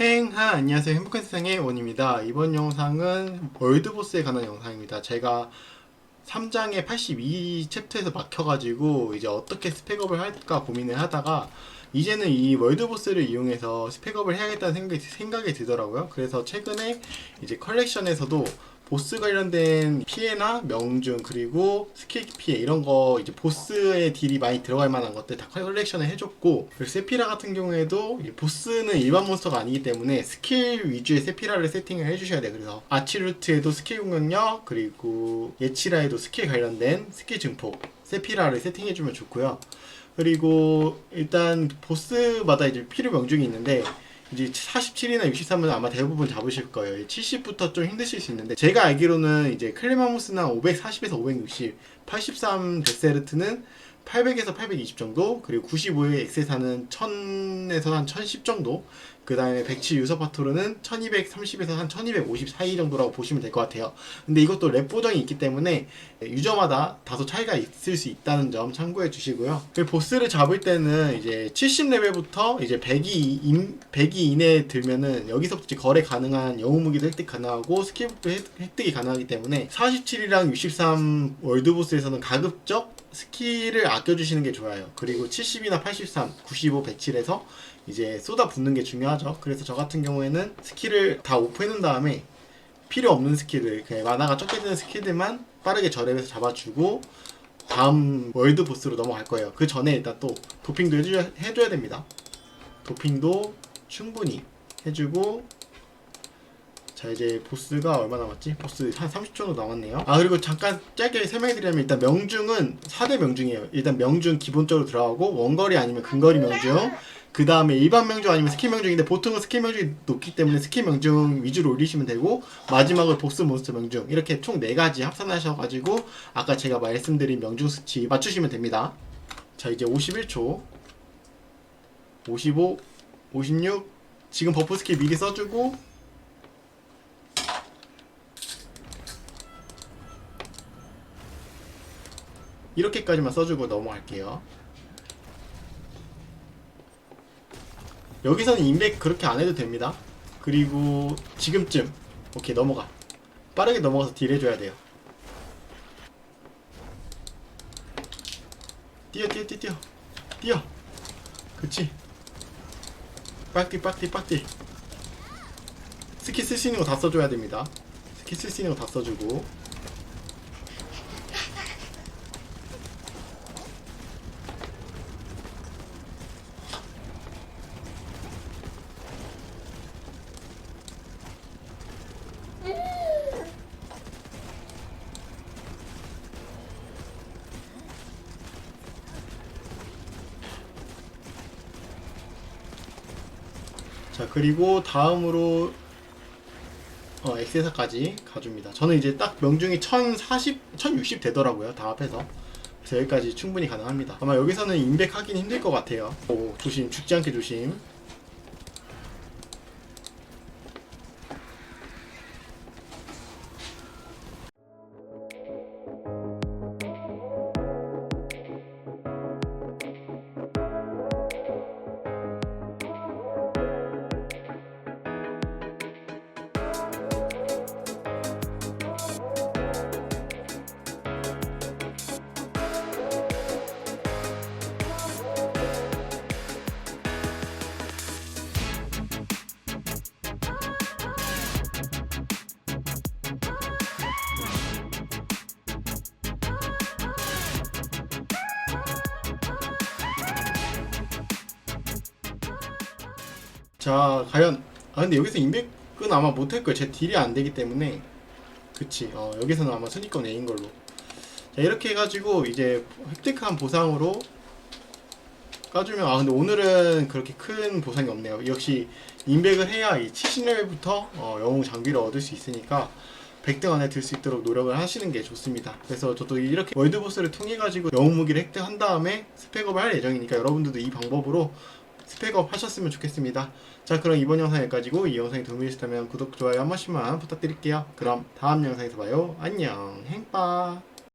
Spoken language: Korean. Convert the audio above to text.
행하 안녕하세요. 행복한 세상의 원입니다. 이번 영상은 월드보스에 관한 영상입니다. 제가 3장의 82 챕터에서 막혀가지고 이제 어떻게 스펙업을 할까 고민을 하다가 이제는 이 월드보스를 이용해서 스펙업을 해야겠다는 생각이, 생각이 들더라고요. 그래서 최근에 이제 컬렉션에서도 보스 관련된 피해나 명중 그리고 스킬 피해 이런 거 이제 보스의 딜이 많이 들어갈 만한 것들 다 컬렉션을 해줬고 그리고 세피라 같은 경우에도 이 보스는 일반 몬스터가 아니기 때문에 스킬 위주의 세피라를 세팅을 해주셔야 돼요. 그래서 아치루트에도 스킬 공격력 그리고 예치라에도 스킬 관련된 스킬 증폭 세피라를 세팅해주면 좋고요. 그리고 일단 보스마다 이제 필요 명중이 있는데 이제 47이나 63은 아마 대부분 잡으실 거예요. 70부터 좀 힘드실 수 있는데 제가 알기로는 이제 클레마무스나 540에서 560, 83 데세르트는 800에서 820 정도, 그리고 95의 엑세사는 1000에서 한 1010 정도, 그 다음에 107 유서 파토르는 1230에서 한 1250 사이 정도라고 보시면 될 것 같아요. 근데 이것도 랩 보정이 있기 때문에 유저마다 다소 차이가 있을 수 있다는 점 참고해 주시고요. 그 보스를 잡을 때는 이제 70레벨부터 이제 100이, 인, 100이 이내에 들면은 여기서부터 거래 가능한 영웅 무기도 획득 가능하고 스킬북도 획- 획득이 가능하기 때문에 47이랑 63 월드보스에서는 가급적 스킬을 아껴주시는 게 좋아요. 그리고 70이나 83, 95, 107에서 이제 쏟아 붓는 게 중요하죠. 그래서 저 같은 경우에는 스킬을 다 오프해놓은 다음에 필요 없는 스킬을 그냥 만화가 드는 스킬들만 빠르게 저랩해서 잡아주고 다음 월드 보스로 넘어갈 거예요. 그 전에 일단 또 도핑도 해줘야, 해줘야 됩니다. 도핑도 충분히 해주고 자 이제 보스가 얼마 남았지? 보스 한 30초 정도 남았네요. 아 그리고 잠깐 짧게 설명해드리면 일단 명중은 4대 명중이에요. 일단 명중 기본적으로 들어가고 원거리 아니면 근거리 명중 그 다음에 일반 명중 아니면 스킬 명중인데 보통은 스킬 명중이 높기 때문에 스킬 명중 위주로 올리시면 되고 마지막으로 보스 몬스터 명중. 이렇게 총 4가지 합산하셔가지고 아까 제가 말씀드린 명중 수치 맞추시면 됩니다. 자 이제 51초 55 56 지금 버프 스킬 미리 써주고 이렇게까지만 써주고 넘어갈게요. 여기서는 인맥 그렇게 안 해도 됩니다. 그리고 지금쯤 오케이 넘어가. 빠르게 넘어가서 딜 해줘야 돼요. 뛰어 뛰어 뛰어 뛰어 뛰어. 그치. 빡디 빡디 빡디. 스킬 쓸 수 있는 거 다 써줘야 됩니다. 스킬 쓸 수 있는 거 다 써주고. 자 그리고 다음으로 어 엑세사까지 가줍니다. 저는 이제 딱 명중이 1040, 1060 되더라고요. 다 합해서. 그래서 여기까지 충분히 가능합니다. 아마 여기서는 인백하긴 힘들 것 같아요. 오 조심 죽지 않게 조심. 자 과연 아 근데 여기서 인백은 아마 못할 거예요. 제 딜이 안 되기 때문에 그치. 어 여기서는 아마 순위권 A인 걸로. 자 이렇게 해가지고 이제 획득한 보상으로 까주면 아 근데 오늘은 그렇게 큰 보상이 없네요. 역시 인백을 해야 이 70레벨부터 어, 영웅 장비를 얻을 수 있으니까 100등 안에 들 수 있도록 노력을 하시는 게 좋습니다. 그래서 저도 이렇게 월드보스를 통해 가지고 영웅 무기를 획득한 다음에 스펙업을 할 예정이니까 여러분들도 이 방법으로 스펙업 하셨으면 좋겠습니다. 자 그럼 이번 영상 여기까지고 이 영상이 도움이 되셨다면 구독, 좋아요 한 번씩만 부탁드릴게요. 그럼 다음 영상에서 봐요. 안녕 행빠